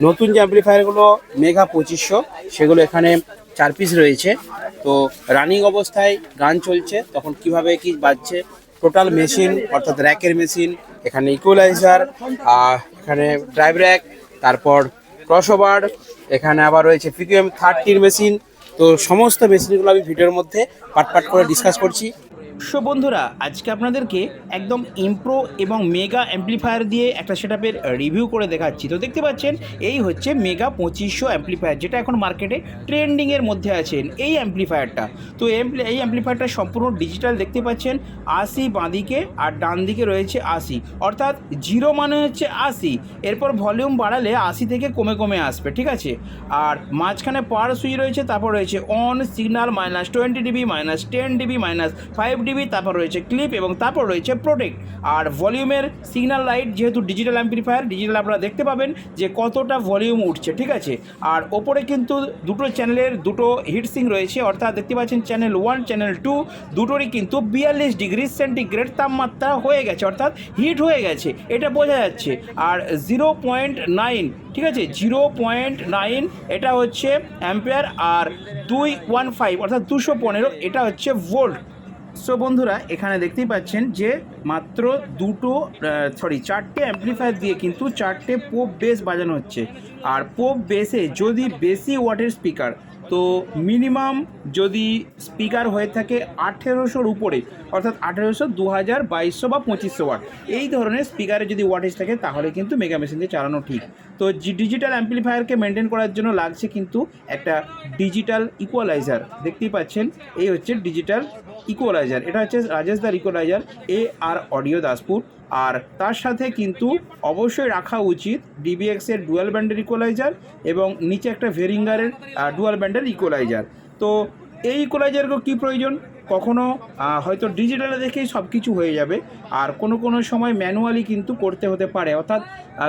নতুন যে অ্যাম্পলিফায়ারগুলো মেগা পঁচিশশো, সেগুলো এখানে চার পিস রয়েছে। তো রানিং অবস্থায় গান চলছে, তখন কীভাবে কি বাজছে? টোটাল মেশিন অর্থাৎ র্যাকের মেশিন এখানে ইকুয়ালাইজার এখানে ড্রাইভ র্যাক তারপর ক্রসওভার এখানে আবার রয়েছে পিকিএম থার্টির মেশিন তো সমস্ত মেশিনগুলো আমি ভিডিওর মধ্যে পাট পাট করে ডিসকাস করছি। সো বন্ধুরা, আজকে আপনাদেরকে একদম ইমপ্রো এবং মেগা অ্যাম্পলিফায়ার দিয়ে একটা সেটআপের রিভিউ করে দেখাচ্ছি। তো দেখতে পাচ্ছেন, এই হচ্ছে মেগা পঁচিশশো অ্যাম্পলিফায়ার যেটা এখন মার্কেটে ট্রেন্ডিংয়ের মধ্যে আছেন এই অ্যাম্পলিফায়ারটা তো এই অ্যাম্পলিফায়ারটা সম্পূর্ণ ডিজিটাল দেখতে পাচ্ছেন, আশি বাঁদিকে আর ডান দিকে রয়েছে আশি। অর্থাৎ জিরো মানে হচ্ছে আশি। এরপর ভলিউম বাড়ালে আশি থেকে কমে কমে আসবে, ঠিক আছে? আর মাঝখানে পাওয়ার সুইচ রয়েছে, তারপর রয়েছে on signal minus twenty dB minus ten dB minus five dB তারপর রয়েছে ক্লিপ এবং তারপর রয়েছে প্রোটেক্ট আর ভলিউমের সিগন্যাল লাইট যেহেতু ডিজিটাল অ্যাম্পলিফায়ার ডিজিটাল আপনারা দেখতে পাবেন যে কতটা ভলিউম উঠছে, ঠিক আছে? আর ওপরে কিন্তু দুটো চ্যানেলের দুটো হিটসিং রয়েছে, অর্থাৎ দেখতে পাচ্ছেন চ্যানেল ওয়ান চ্যানেল টু দুটোরই কিন্তু বিয়াল্লিশ ডিগ্রি সেন্টিগ্রেড তাপমাত্রা হয়ে গেছে, অর্থাৎ হিট হয়ে গেছে, এটা বোঝা যাচ্ছে। আর জিরো পয়েন্ট নাইন ঠিক আছে? জিরো পয়েন্ট নাইন এটা হচ্ছে অ্যাম্পিয়ার আর দুই ওয়ান ফাইভ অর্থাৎ দুশো পনেরো, এটা হচ্ছে ভোল্ট সো বন্ধুরা, এখানে দেখতেই পাচ্ছেন যে মাত্র দুটো সরি চারটে অ্যাম্পলিফায়ার দিয়ে কিন্তু চারটে পোপ বেস বাজানো হচ্ছে। আর পোপ বেসে যদি বেশি ওয়াটের স্পিকার তো মিনিমাম যদি স্পিকার হয়ে থাকে আঠেরোশোর উপরে, অর্থাৎ আঠেরোশো দু হাজার বাইশশো বা পঁচিশশো ওয়াট। এই ধরনের স্পিকারে যদি ওয়াটেজ থাকে, তাহলে কিন্তু মেগা মেশিন দিয়ে চালানো ঠিক। তো ডিজিটাল অ্যাম্পলিফায়ারকে মেনটেন করার জন্য লাগছে কিন্তু একটা ডিজিটাল ইকুয়ালাইজার দেখতেই পাচ্ছেন, এই হচ্ছে ডিজিটাল ইকুয়ালাইজার এটা হচ্ছে রাজেশ দার equaliser A R audio Daspur. আর তার সাথে কিন্তু অবশ্যই রাখা উচিত ডিবিএক্স এর ডুয়াল ব্যান্ডের ইকোলাইজার এবং নিচে একটা ভেরিঙ্গারের ডুয়াল ব্যান্ডের ইকোলাইজার তো এই ইকুয়ালাইজারগুলো কী প্রয়োজন? কখনো হয়তো ডিজিটালে দেখেই সব কিছু হয়ে যাবে। আর কোনো কোনো সময় ম্যানুয়ালি কিন্তু করতে হতে পারে। অর্থাৎ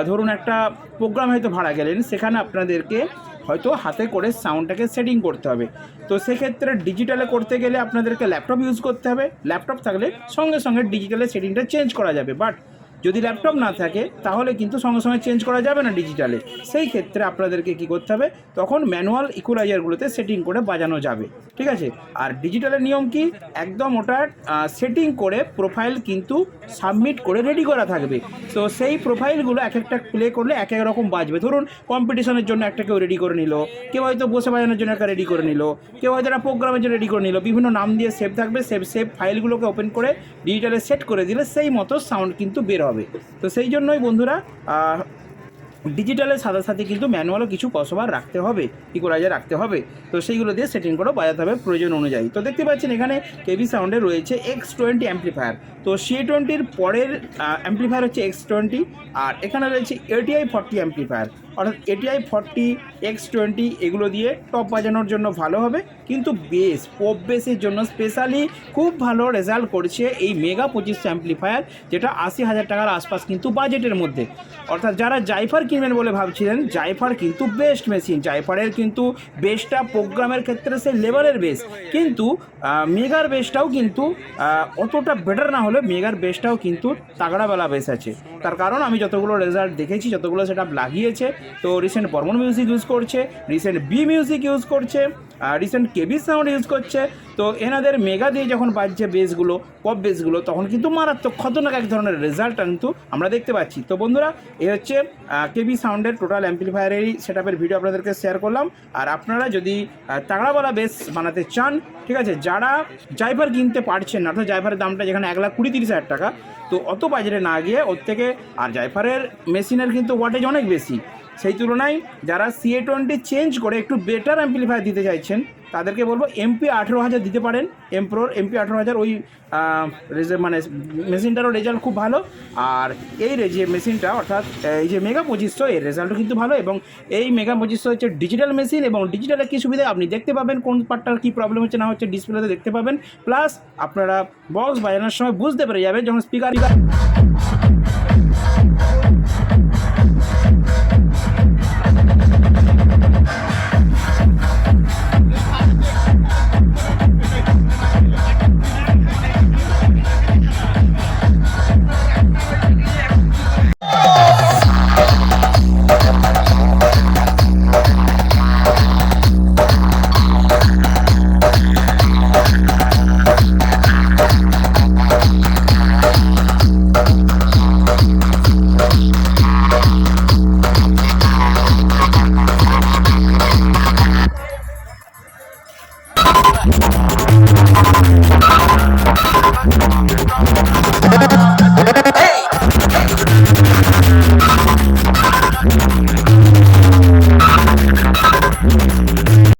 ধরুন একটা প্রোগ্রাম হয়তো ভাড়া গেলেন, সেখানে আপনাদেরকে হয়তো হাতে করে সাউন্ডটাকে সেটিং করতে হবে। তো সেক্ষেত্রে ডিজিটালে করতে গেলে আপনাদেরকে ল্যাপটপ ইউজ করতে হবে। ল্যাপটপ থাকলে সঙ্গে সঙ্গে ডিজিটালে সেটিংটা চেঞ্জ করা যাবে। বাট যদি ল্যাপটপ না থাকে, তাহলে কিন্তু সঙ্গে সঙ্গে চেঞ্জ করা যাবে না ডিজিটালে সেই ক্ষেত্রে আপনাদেরকে কি করতে হবে, তখন ম্যানুয়াল ইকুলাইজারগুলোতে সেটিং করে বাজানো যাবে। ঠিক আছে? আর ডিজিটালের নিয়ম কি? একদম ওটা সেটিং করে প্রোফাইল কিন্তু সাবমিট করে রেডি করা থাকবে। তো সেই প্রোফাইলগুলো এক একটা প্লে করলে এক এক রকম বাজবে। ধরুন কম্পিটিশনের জন্য একটা কেউ রেডি করে নিল, কেউ হয়তো বসে বাজানোর জন্য একটা রেডি করে নিল, কেউ হয়তো একটা প্রোগ্রামের জন্য রেডি করে নিল, বিভিন্ন নাম দিয়ে সেভ থাকবে সেভ সেভ ফাইলগুলোকে ওপেন করে ডিজিটালে সেট করে দিলে সেই মতো সাউন্ড কিন্তু বের হবে। তো সেই জন্যই বন্ধুরা ডিজিটালের সাথে সাথে কিন্তু ম্যানুয়ালও কিছু কসবার রাখতে হবে ইকুয়ালাইজার রাখতে হবে। তো সেইগুলো দিয়ে সেটিং করে, বাজাতে হবে প্রয়োজন অনুযায়ী। তো দেখতে পাচ্ছেন এখানে কেবি সাউন্ডে রয়েছে এক্স টোয়েন্টি অ্যাম্পলিফায়ার তো সি টোয়েন্টির পরের অ্যাম্পলিফায়ার হচ্ছে এক্স টোয়েন্টি আর এখানে রয়েছে এটিআই ফর্টি অ্যাম্পলিফায়ার অর্থাৎ এটিআই ফর্টি এক্স টোয়েন্টি এগুলো দিয়ে টপ বাজানোর জন্য ভালো হবে। কিন্তু বেস পপ বেসের জন্য স্পেশালি খুব ভালো রেজাল্ট করছে এই মেগা পঁচিশ অ্যাম্পলিফায়ার যেটা আশি হাজার টাকার আশপাশ কিন্তু বাজেটের মধ্যে। অর্থাৎ যারা জাইফার কিনবেন বলে ভাবছিলেন জাইফার কিন্তু বেস্ট মেশিন জাইফারের কিন্তু বেসটা প্রোগ্রামের ক্ষেত্রে সে লেভেলের বেস কিন্তু মেগার বেসটাও কিন্তু অতটা বেটার না হলে মেগার বেসটাও কিন্তু তাগড়াবেলা বেস আছে। তার কারণ আমি যতগুলো রেজাল্ট দেখেছি, যতগুলো সেটা লাগিয়েছে তো রিসেন্ট বর্মন মিউজিক ইউজ করছে রিসেন্ট বি মিউজিক ইউজ করছে, আর রিসেন্ট কেবি সাউন্ড ইউজ করছে। তো এনাদের মেগা দিয়ে যখন বাজছে বেসগুলো পপ বেসগুলো তখন কিন্তু মারাত্মক খতরনাক এক ধরনের রেজাল্ট কিন্তু আমরা দেখতে পাচ্ছি। তো বন্ধুরা, এ হচ্ছে কেবি সাউন্ডের টোটাল অ্যাম্পলিফায়ারেরই সেটআপের ভিডিও আপনাদেরকে শেয়ার করলাম। আর আপনারা যদি তাগড়াওয়ালা বেস বানাতে চান, ঠিক আছে, যারা জাইফার কিনতে পারছেন না, অর্থাৎ জাইফারের দামটা যেখানে এক লাখ কুড়ি তিরিশ হাজার টাকা, তো অত বাজারে না গিয়ে ওর থেকে, আর জাইফারের মেশিনের কিন্তু ওয়াটেজ অনেক বেশি। সেই তুলনায় যারা সিএ টোয়েন্টি চেঞ্জ করে একটু বেটার অ্যাম্পলিফায়ার দিতে চাইছেন, তাদেরকে বলব এমপি আঠেরো হাজার দিতে পারেন। এমপ্রোর এমপি আঠেরো হাজার ওই মানে মেশিনটারও রেজাল্ট খুব ভালো। আর এই যে মেশিনটা অর্থাৎ, এই যে মেগা পঁচিশশো এর রেজাল্টও কিন্তু ভালো এবং এই মেগা পঁচিশশো হচ্ছে ডিজিটাল মেশিন এবং ডিজিটালের কী সুবিধা? আপনি দেখতে পাবেন কোন পার্টটার কী প্রবলেম হচ্ছে, না হচ্ছে ডিসপ্লেতে দেখতে পাবেন। প্লাস আপনারা বক্স বাজানোর সময় বুঝতে পেরে যাবেন যখন স্পিকার